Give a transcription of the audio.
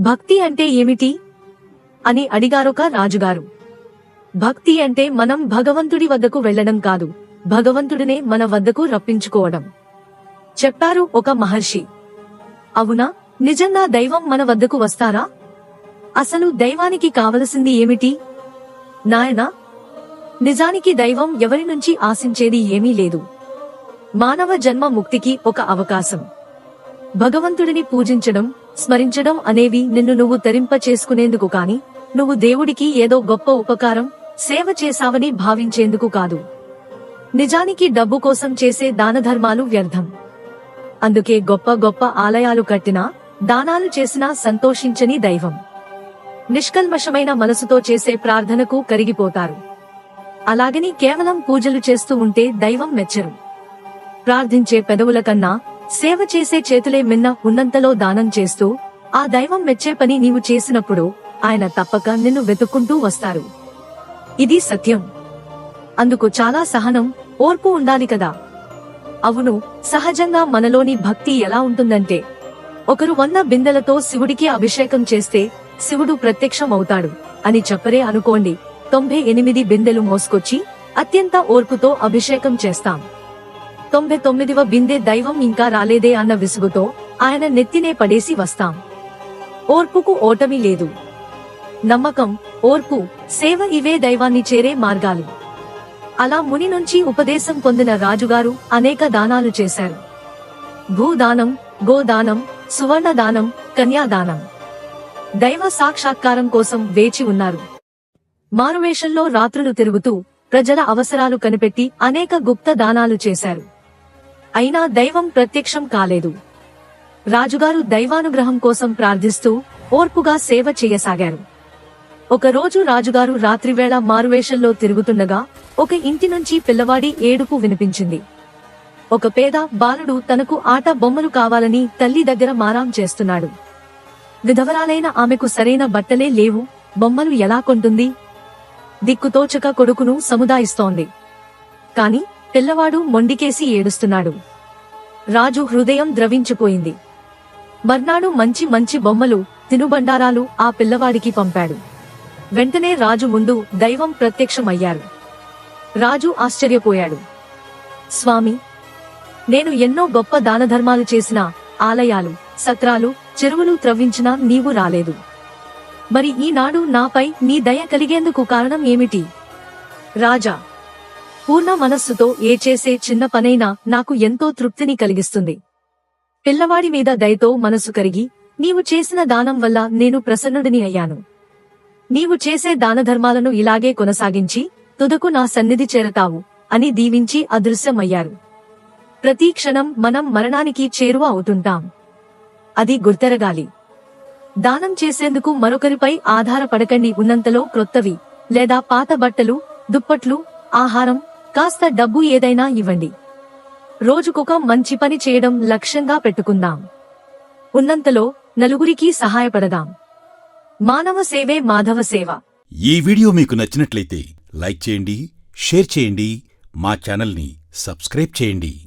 భక్తి అంటే ఏమిటి? అని అడిగారొక రాజుగారు. భక్తి అంటే మనం భగవంతుడి వద్దకు వెళ్ళడం కాదు భగవంతుడినే మన వద్దకు రప్పించుకోవడం. చెప్పారు ఒక మహర్షి. అవునా? నిజంగా దైవం మన వద్దకు వస్తారా? అసలు దైవానికి కావలసింది ఏమిటి? నాయనా నిజానికి దైవం ఎవరి నుంచి ఆశించేది ఏమీ లేదు. మానవ జన్మ ముక్తికి ఒక అవకాశం. భగవంతుడిని పూజించడం స్మరించడం అనేవి నిన్ను నువ్వు తరింప చేసుకునేందుకు కాని నువ్వు దేవుడికి ఏదో గొప్ప ఉపకారం సేవ చేశావని భావించేందుకు కాదు. నిజానికి డబ్బు కోసం చేసే దానధర్మాలు వ్యర్థం. అందుకే గొప్ప గొప్ప ఆలయాలు కట్టినా దానాలు చేసినా సంతోషించని దైవం. నిష్కల్మషమైన మనసుతో చేసే ప్రార్థనకు కరిగిపోతారు. అలాగని కేవలం పూజలు చేస్తూ ఉంటే దైవం మెచ్చరు. ప్రార్థించే పెదవుల కన్నా సేవ చేసే చేతులే మిన్న ఉన్నంతలో దానం చేస్తూ ఆ దైవం మెచ్చే పని నీవు చేసినప్పుడు ఆయన తప్పక నిన్ను వెతుక్కుంటూ వస్తారు. ఇది సత్యం. అందుకు చాలా సహనం ఓర్పు ఉండాలి కదా. అవును సహజంగా మనలోని భక్తి ఎలా ఉంటుందంటే ఒకరు వంద బిందెలతో శివుడికి అభిషేకం చేస్తే శివుడు ప్రత్యక్షం అవుతాడు అని చెప్పరే అనుకోండి తొంభై ఎనిమిది బిందెలు మోసుకొచ్చి అత్యంత ఓర్పుతో అభిషేకం చేస్తాం. తొంభై తొమ్మిదివ బిందె దైవం ఇంకా రాలేదే అన్న విసుగుతో ఆయన నెత్తినే పడేసి వస్తాం. ఓర్పుకు ఓటమి లేదు. నమ్మకం ఓర్పు సేవ ఇవే దైవాన్ని చేరే మార్గాలు. అలా ముని నుంచి ఉపదేశం పొందిన రాజుగారు అనేక దానాలు చేశారు. భూదానం గోదానం సువర్ణ దానం కన్యాదానం. దైవ సాక్షాత్కారం కోసం వేచి ఉన్నారు. మారువేషంలో రాత్రులు తిరుగుతూ ప్రజల అవసరాలు కనిపెట్టి అనేక గుప్త దానాలు చేశారు. అయినా దైవం ప్రత్యక్షం కాలేదు. రాజుగారు దైవానుగ్రహం కోసం ప్రార్థిస్తూ ఓర్పుగా సేవ చేయసాగారు. ఒకరోజు రాజుగారు రాత్రివేళ మారువేషంలో తిరుగుతుండగా ఒక ఇంటి నుంచి పిల్లవాడి ఏడుపు వినిపించింది. ఒక పేద బాలుడు తనకు ఆట బొమ్మలు కావాలని తల్లి దగ్గర మారాం చేస్తున్నాడు. విధవరాలైన ఆమెకు సరైన బట్టలే లేవు బొమ్మలు ఎలా కొంటుంది? దిక్కుతోచక కొడుకును సముదాయిస్తోంది. కాని పిల్లవాడు మొండికేసి ఏడుస్తున్నాడు. రాజు హృదయం ద్రవించిపోయింది. మర్నాడు మంచి మంచి బొమ్మలు తినుబండారాలు ఆ పిల్లవాడికి పంపాడు. వెంటనే రాజు ముందు దైవం ప్రత్యక్షమయ్యారు రాజు ఆశ్చర్యపోయాడు. స్వామి నేను ఎన్నో గొప్ప దానధర్మాలు చేసిన ఆలయాలు సత్రాలు చెరువులు త్రవ్వించినా నీవు రాలేదు. మరి ఈనాడు నాపై నీ దయ కలిగేందుకు కారణం ఏమిటి? రాజా పూర్ణ మనస్సుతో ఏ చేసే చిన్న పనైనా నాకు ఎంతో తృప్తిని కలిగిస్తుంది. పిల్లవాడి మీద దయతో మనసు కరిగి నీవు చేసిన దానం వల్ల నేను ప్రసన్నుడిని అయ్యాను. నీవు చేసే దానధర్మాలను ఇలాగే కొనసాగించి తుదకు నా సన్నిధి చేరతావు అని దీవించి అదృశ్యమయ్యారు. ప్రతి క్షణం మనం మరణానికి చేరువ అవుతుంటాం. అది గుర్తెరగాలి. దానం చేసేందుకు మరొకరిపై ఆధారపడకండి ఉన్నంతలో క్రొత్తవి లేదా పాత బట్టలు దుప్పట్లు ఆహారం కాస్త డబ్బు ఏదైనా ఇవ్వండి. రోజుకొక మంచి పని చేయడం లక్ష్యంగా పెట్టుకుందాం. ఉన్నంతలో నలుగురికి సహాయపడదాం. మానవ సేవే మాధవ సేవ. ఈ వీడియో మీకు నచ్చినట్లయితే లైక్ చేయండి షేర్ చేయండి మా ఛానల్ని సబ్స్క్రైబ్ చేయండి.